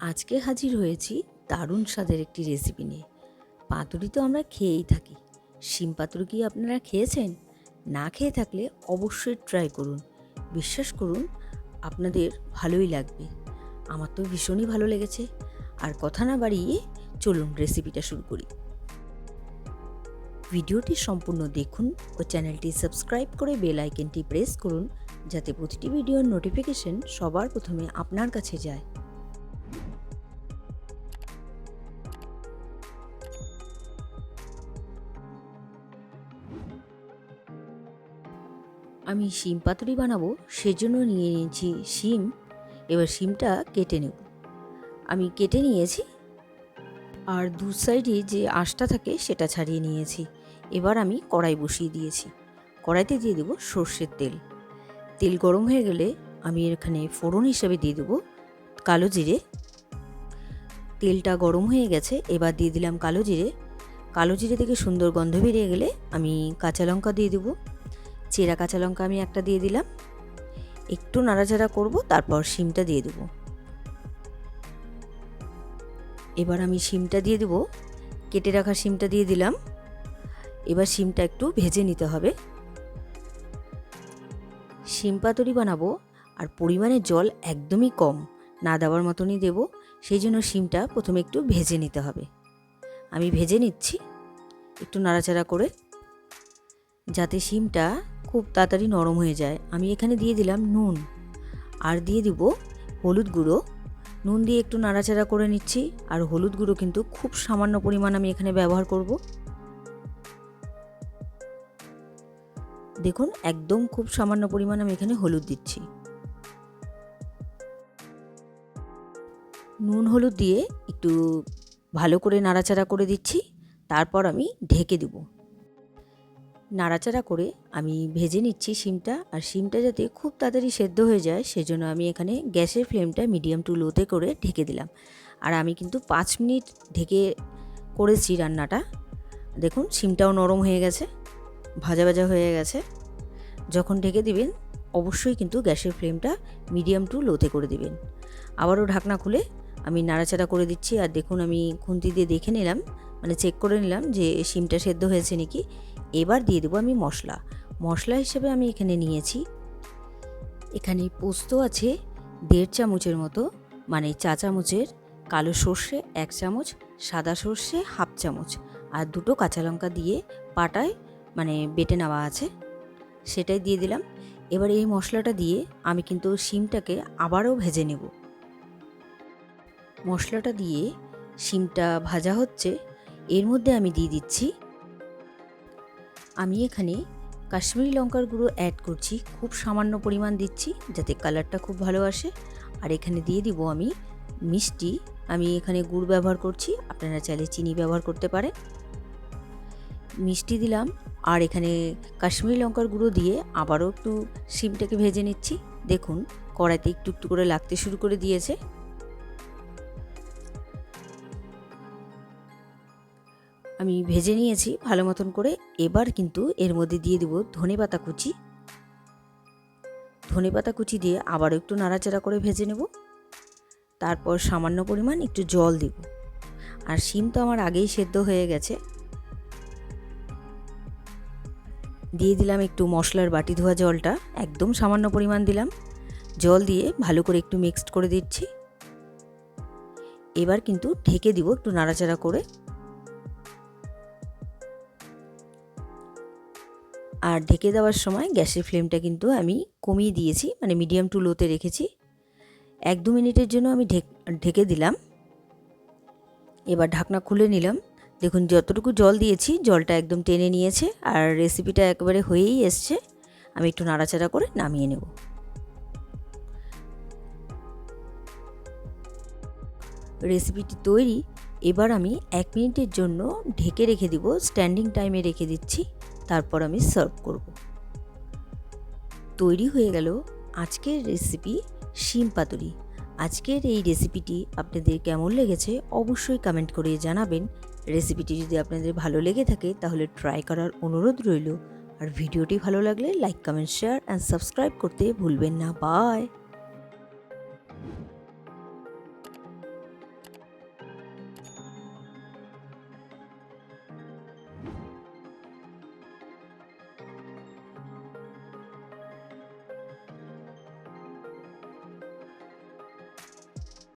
আজকে হাজির হয়েছি দারুণ স্বাদের একটি রেসিপি নিয়ে। পাতুরি তো আমরা খেয়েই থাকি। শিম পাতুরি কি আপনারা খেয়েছেন? না খেয়ে থাকলে অবশ্যই ট্রাই করুন। বিশ্বাস করুন, আপনাদের ভালোই লাগবে। আমার তো ভীষণই ভালো লেগেছে। আর কথা না বাড়িয়ে চলুন রেসিপিটা শুরু করি। ভিডিওটি সম্পূর্ণ দেখুন ও চ্যানেলটি সাবস্ক্রাইব করে বেল আইকনটি প্রেস করুন, যাতে প্রতিটি ভিডিওর নোটিফিকেশন সবার প্রথমে আপনার কাছে যায়। আমি শিম পাতুরি বানাবো, সেজন্য নিয়ে নিয়েছি শিম। এবার শিমটা কেটে নেব। আমি কেটে নিয়েছি। আর দু সাইডে যে আঁশটা থাকে, সেটা ছাড়িয়ে নিয়েছি। এবার আমি কড়াই বসিয়ে দিয়েছি। কড়াইতে দিয়ে দেবো সর্ষের তেল। তেল গরম হয়ে গেলে আমি এখানে ফোড়ন হিসাবে দিয়ে দেবো কালো জিরে। তেলটা গরম হয়ে গেছে, এবার দিয়ে দিলাম কালো জিরে। কালো জিরে থেকে সুন্দর গন্ধ বেরিয়ে গেলে আমি কাঁচা লঙ্কা দিয়ে দেবো। চেরা কাঁচা লঙ্কা আমি একটা দিয়ে দিলাম। একটু নাড়াচাড়া করব, তারপর শিমটা দিয়ে দেবো। এবার আমি শিমটা দিয়ে দেবো। কেটে রাখা শিমটা দিয়ে দিলাম। এবার শিমটা একটু ভেজে নিতে হবে। শিম পাতুরি বানাবো, আর পরিমাণে জল একদমই কম, না দেওয়ার মতনই দেবো। সেই জন্য শিমটা প্রথমে একটু ভেজে নিতে হবে। আমি ভেজে নিচ্ছি, একটু নাড়াচাড়া করে। যাতে শিমটা খুব তাড়াতাড়ি নরম হয়ে যায়। আমি এখানে দিয়ে দিলাম নুন। আর দিয়ে দিব হলুদ গুঁড়ো। নুন দিয়ে একটু নাড়াচাড়া করে নিচ্ছি। আর হলুদ গুঁড়ো কিন্তু খুব সামান্য পরিমাণ আমি এখানে ব্যবহার করব। দেখুন, একদম খুব সামান্য পরিমাণ আমি এখানে হলুদ দিচ্ছি। নুন হলুদ দিয়ে একটু ভালো করে নাড়াচাড়া করে দিচ্ছি। তারপর আমি ঢেকে দেবো। নাড়াচাড়া করে আমি ভেজে নিচ্ছি শিমটা, আর শিমটা যাতে খুব তাড়াতাড়ি সেদ্ধ হয়ে যায়, সেজন্য আমি এখানে গ্যাসের ফ্লেমটা মিডিয়াম টু লোতে করে ঢেকে দিলাম। আর আমি কিন্তু পাঁচ মিনিট ঢেকে করেছি রান্নাটা। দেখুন, শিমটাও নরম হয়ে গেছে, ভাজা ভাজা হয়ে গেছে। যখন ঢেকে দিবেন, অবশ্যই কিন্তু গ্যাসের ফ্লেমটা মিডিয়াম টু লোতে করে দিবেন। আবারও ঢাকনা খুলে আমি নাড়াচাড়া করে দিচ্ছি, আর দেখুন আমি খুন্তি দিয়ে দেখে নিলাম মানে চেক করে নিলাম যে শিমটা সেদ্ধ হয়েছে নাকি। এবার দিয়ে দেবো আমি মশলা। মশলা হিসেবে আমি এখানে নিয়েছি এখানে পোস্ত আছে দেড় চামচের মতো মানে চা চামচের, কালো সর্ষে এক চামচ, সাদা সর্ষে হাফ চামচ আর দুটো কাঁচা লঙ্কা দিয়ে পাটায় মানে বেটে নেওয়া আছে, সেটাই দিয়ে দিলাম। এবার এই মশলাটা দিয়ে আমি কিন্তু শিমটাকে আবারও ভেজে নেব। মশলাটা দিয়ে শিমটা ভাজা হচ্ছে, এর মধ্যে আমি দিয়ে দিচ্ছি আমি এখানে কাশ্মীরি লঙ্কার গুঁড়ো অ্যাড করছি। খুব সামান্য পরিমাণ দিচ্ছি যাতে কালারটা খুব ভালো আসে। আর এখানে দিয়ে দিব আমি মিষ্টি। আমি এখানে গুড় ব্যবহার করছি, আপনারা চাইলে চিনি ব্যবহার করতে পারেন। মিষ্টি দিলাম। আর এখানে কাশ্মীরি লঙ্কার গুঁড়ো দিয়ে আবারও একটু শিমটাকে ভেজে নিচ্ছি। দেখুন, কড়াইতে একটু একটু করে লাগতে শুরু করে দিয়েছে। আমি ভেজে নিয়েছি ভালো মতন করে। এবার কিন্তু এর মধ্যে দিয়ে দেবো ধনে পাতা কুচি। ধনে পাতা কুচি দিয়ে আবারও একটু নাড়াচাড়া করে ভেজে নেব। তারপর সামান্য পরিমাণ একটু জল দেব। আর শিম তো আমার আগেই সেদ্ধ হয়ে গেছে। দিয়ে দিলাম একটু মশলার বাটি ধোয়া জলটা। একদম সামান্য পরিমাণ দিলাম। জল দিয়ে ভালো করে একটু মিক্সড করে দিচ্ছি। এবার কিন্তু ঢেকে দিব একটু নাড়াচাড়া করে। আর ঢেকে দেওয়ার সময় গ্যাসের ফ্লেমটা কিন্তু আমি কমিয়ে দিয়েছি মানে মিডিয়াম টু লোতে রেখেছি। এক দু মিনিটের জন্য আমি ঢেক, ঢেকে দিলাম। এবার ঢাকনা খুলে নিলাম। দেখুন, যতটুকু জল দিয়েছি, জলটা একদম টেনে নিয়েছে আর রেসিপিটা একেবারে হয়েই এসছে। আমি একটু নাড়াচাড়া করে নামিয়ে নেব। রেসিপিটি তৈরি। এবার আমি এক মিনিটের জন্য ঢেকে রেখে দিব স্ট্যান্ডিং টাইমে রেখে দিচ্ছি। তারপর আমি সার্ভ করব। তৈরি হয়ে গেল আজকের রেসিপি শিম পাতুরি। আজকের এই রেসিপিটি আপনাদের কেমন লেগেছে অবশ্যই কমেন্ট করে জানাবেন। রেসিপিটি যদি আপনাদের ভালো লেগে থাকে তাহলে ট্রাই করার অনুরোধ রইল। আর ভিডিওটি ভালো লাগলে like comment share and subscribe করতে ভুলবেন না। বাই